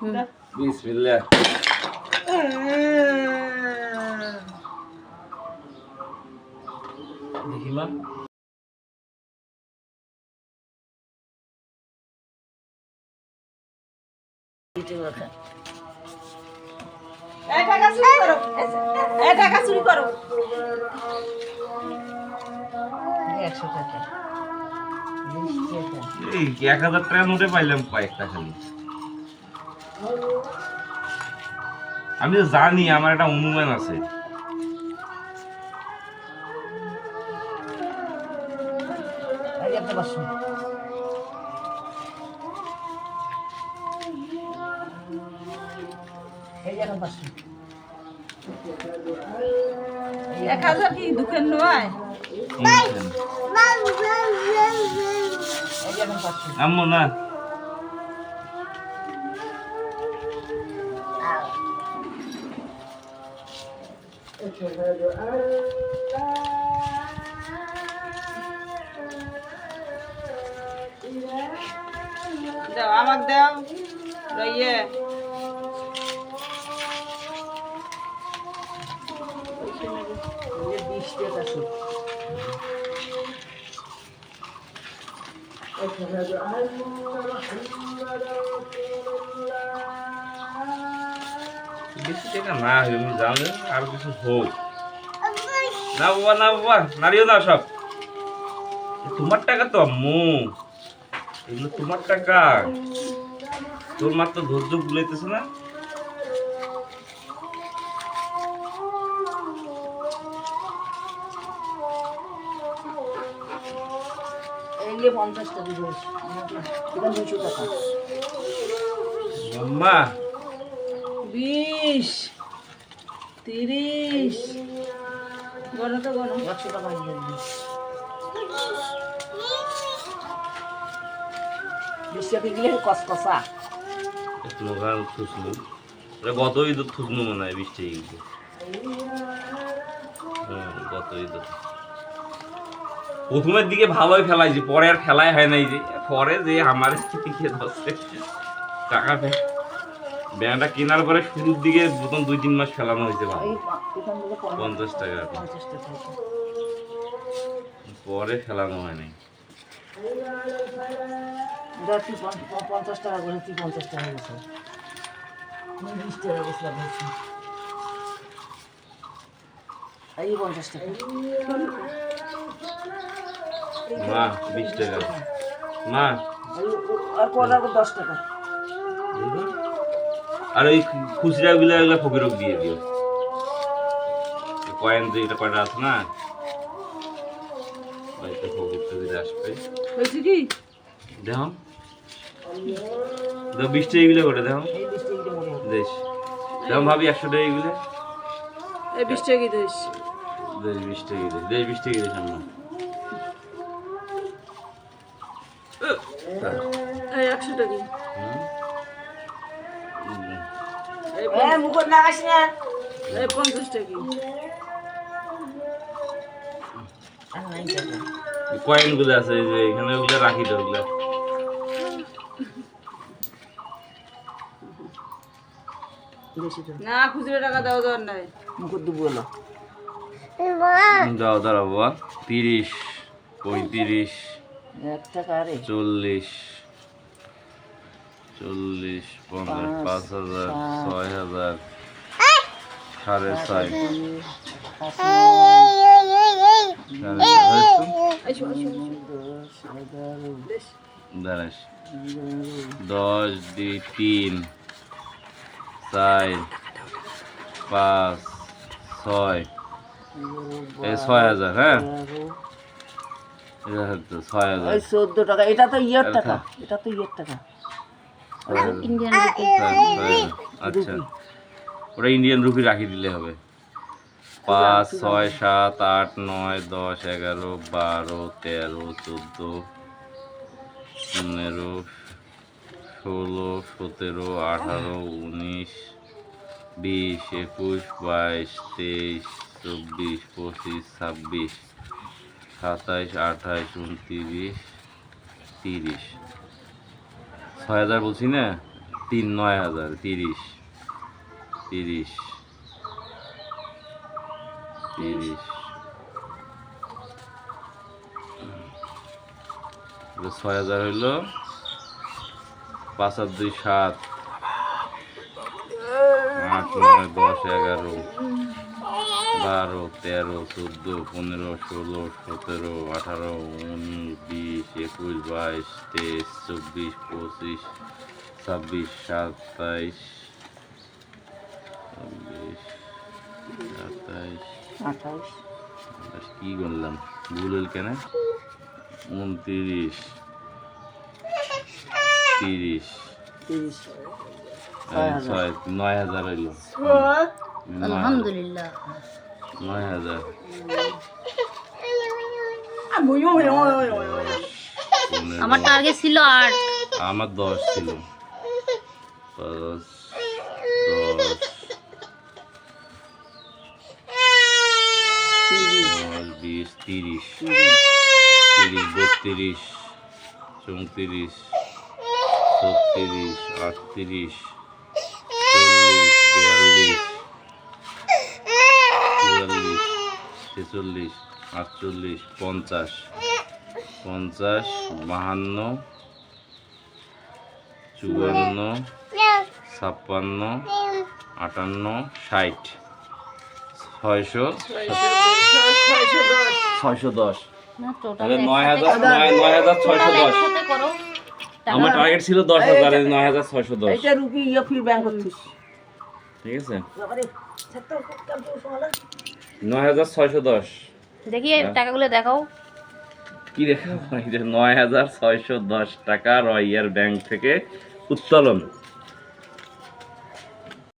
বিসমিল্লাহ। দেখি মা। টাকা চুরি করো। এই টাকা চুরি করো। একশো টাকা। বিশ টাকা এই এক হাজার টাকা নোটে পাইলাম কয়েকটা খালি। আমি তো জানি আমার একটা অনুমান আছে। এক হাজার কি দুঃখের নয় অনুমান। এই দাও আমাকে দাও। রইয়ে এই যে বিশ টাকা সুদ বেশি টাকা না হয় আমি জানি আর কিছু হোক। না বাবা না বাবা নাড়িও না সব। তোমার টাকা তো আম্মু। এগুলো তোমার টাকা। তোর মাত্র ধৈর্য ভুলাইতেছে না? মাম্মা তিরিশ। গণ তো গণ গেলে কসকসা থুসনু গত ঈদ থুসনু মনে হয় বৃষ্টি হ্যাঁ গত ঈদ প্রথমের দিকে ভালোই ফেলাইছি পরে আর ফেলাই হয় নাই যে পরে যে আমার দিকে ধরছে। টাকা ব্যাংকটা কেনার পরে শুরুর দিকে প্রথম দুই তিন মাস ফেলানো হয়েছে পঞ্চাশ টাকা। পরে ফেলানো হয় প- পঞ্চাশ টাকা করে পঞ্চাশ টাকা গেছে? বিশ টাকা গেছিলাম এই পঞ্চাশ টাকা। মা বিশ টাকা। মা। আর কটা দশ টাকা। আর ওই খুচরা গুলা এগুলো ফকিরক দিয়ে দিও। কয়েন যে এটা কয়টা আছে না? বাড়িতে ফকির টকির আসবে। কি? দেখো। দেখো বিশ টাকা এগুলো করে দেখো। দেশ। দেখো ভাবি একশো টাকা এগুলো। এই বিশ টাকা দিস দেশ। বিশ টাকা দেশ দেশ বিশ টাকা দেশ আমরা একশো টাকা। এই মুকুট লাগাস না। এই পঞ্চাশ টাকা। কয়েনগুলো আছে যে এখানে ওগুলো রাখি তো ওগুলো। না খুচরো টাকা দেওয়া দর নাই। মুকুট দেবো এলো। দাও দাঁড়াও বাবা তিরিশ পঁয়ত্রিশ এক টাকা চল্লিশ। চল্লিশ পঞ্চাশ পাঁচ হাজার ছয় হাজার সাড়ে ছয়। দশ দুই তিন চার পাঁচ ছয়। এই ছয় হাজার হ্যাঁ? ছয় হাজার। চোদ্দ টাকা এটা তো ইয়ের টাকা এটা তো ইয়ের টাকা। ইন্ডিয়ান হাজার। আচ্ছা। ওটা ইন্ডিয়ান রুপি রাখি দিলে হবে। পাঁচ ছয় সাত আট নয় দশ এগারো বারো তেরো চোদ্দ পনেরো ষোলো সতেরো আঠারো উনিশ বিশ একুশ বাইশ তেইশ চব্বিশ পঁচিশ ছাব্বিশ সাতাইশ আঠাইশ উনত্রিশ তিরিশ। ছয় হাজার বলছি না? তিন, নয় হাজার, তিরিশ তিরিশ তিরিশ। ছয় হাজার হইল পাঁচ আর দুই, সাত। আট, নয়, দশ, এগারো। বারো তেরো চোদ্দ পনেরো ষোলো সতেরো আঠারো উনিশ বিশ একুশ বাইশ তেইশ চব্বিশ পঁচিশ ছাব্বিশ সাতাইশ চব্বিশ সাতাইশ আঠাইশ। আঠাশ কি করলাম ভুল কেন? উনত্রিশ তিরিশ তিরিশ। ছয় নয় হাজার হইল। আলহামদুলিল্লাহ। নয় হাজার। পনেরো। আমার টার্গেট ছিল আট। আমার দশ ছিল। বিশ তিরিশ। তিরিশ বত্রিশ চৌত্রিশ ছত্রিশ আটত্রিশ চল্লিশ বিয়াল্লিশ চুয়াল্লিশ ছেচল্লিশ আটচল্লিশ পঞ্চাশ পঞ্চাশ বাহান্ন চুয়ান্ন ছাপ্পান্ন আটান্ন ষাট। ছয়শো ছয়শো দশ। তাহলে নয় হাজার নয় হাজার ছয়শো দশ। আমার টার্গেট ছিল দশ হাজার নয় হাজার ছয়শো দশ। ঠিক আছে? নয় হাজার ছয়শো দশ। দেখি টাকাগুলো দেখাও। কি দেখা নয় হাজার ছয়শো দশ টাকা রয়ার ব্যাংক থেকে উত্তোলন।